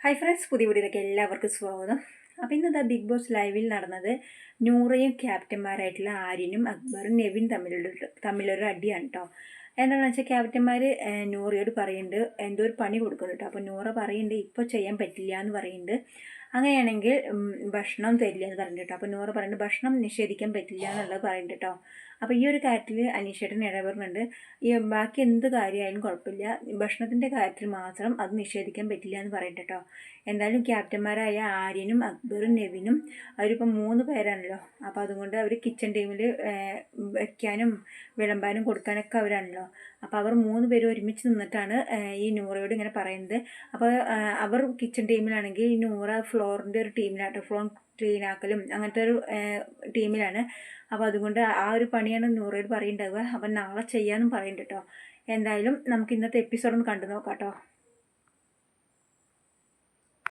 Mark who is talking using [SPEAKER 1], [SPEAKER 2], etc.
[SPEAKER 1] Hi friends പുതിയ വീഡിയോയിലേക്ക് എല്ലാവർക്കും സ്വാഗതം. അപ്പോൾ ഇന്നത്തെ ബിഗ് ബോസ് ലൈവിൽ നടന്നത് നൂറയും ക്യാപ്റ്റന്മാരായിട്ടുള്ള ആര്യനും അക്ബറും നെവിൻ തമ്മിലുള്ള തമ്മിലൊരു അടിയാണ് കേട്ടോ എന്താണെന്ന് വെച്ചാൽ ക്യാപ്റ്റന്മാർ നൂറയോട് പറയുന്നുണ്ട് എന്തോ ഒരു പണി കൊടുക്കുന്നു കേട്ടോ അപ്പോൾ നൂറ പറയുന്നുണ്ട് ഇപ്പോൾ ചെയ്യാൻ പറ്റില്ല എന്ന് പറയുന്നുണ്ട് അങ്ങനെയാണെങ്കിൽ ഭക്ഷണം തരില്ല എന്ന് പറഞ്ഞിട്ട് കേട്ടോ അപ്പോൾ നൂറ പറയുന്നുണ്ട് ഭക്ഷണം നിഷേധിക്കാൻ പറ്റില്ല എന്നുള്ളത് പറയുന്നുണ്ട് കേട്ടോ അപ്പോൾ ഈ ഒരു കാര്യത്തിൽ അനീഷേട്ടൻ ഇടപെടുന്നുണ്ട്. ഈ ബാക്കി എന്ത് കാര്യമായാലും കുഴപ്പമില്ല. ഭക്ഷണത്തിന്റെ കാര്യത്തിൽ മാത്രം അത് നിഷേധിക്കാൻ പറ്റില്ല എന്ന് പറയുന്നുണ്ട് കേട്ടോ എന്തായാലും ക്യാപ്റ്റന്മാരായ ആര്യനും അക്ബറും നെവിനും അവരിപ്പോൾ മൂന്ന് പേരാണല്ലോ. അപ്പോൾ അതുകൊണ്ട് അവർ കിച്ചൺ ടീമിൽ വയ്ക്കാനും വിളമ്പാനും കൊടുക്കാനൊക്കെ അവരാണല്ലോ. അപ്പോൾ അവർ മൂന്ന് പേരും ഒരുമിച്ച് നിന്നിട്ടാണ് ഈ നൂറയോട് ഇങ്ങനെ പറയുന്നത്. അപ്പോൾ അവർ കിച്ചൺ ടീമിലാണെങ്കിൽ ഈ നൂറ ഫ്ലോറിന്റെ ഒരു ടീമിലാട്ടോ ഫ്ലോർ ക്ലീൻ ആക്കലും അങ്ങനത്തെ ഒരു ടീമിലാണ് അപ്പോൾ അതുകൊണ്ട് ആ ഒരു പണിയാണ് നൂറയിൽ പറയുന്നുണ്ടാവുക അപ്പം നാളെ ചെയ്യാമെന്നും പറയുന്നുണ്ട് കേട്ടോ എന്തായാലും നമുക്ക് ഇന്നത്തെ എപ്പിസോഡ് ഒന്ന് കണ്ടു നോക്കാം കേട്ടോ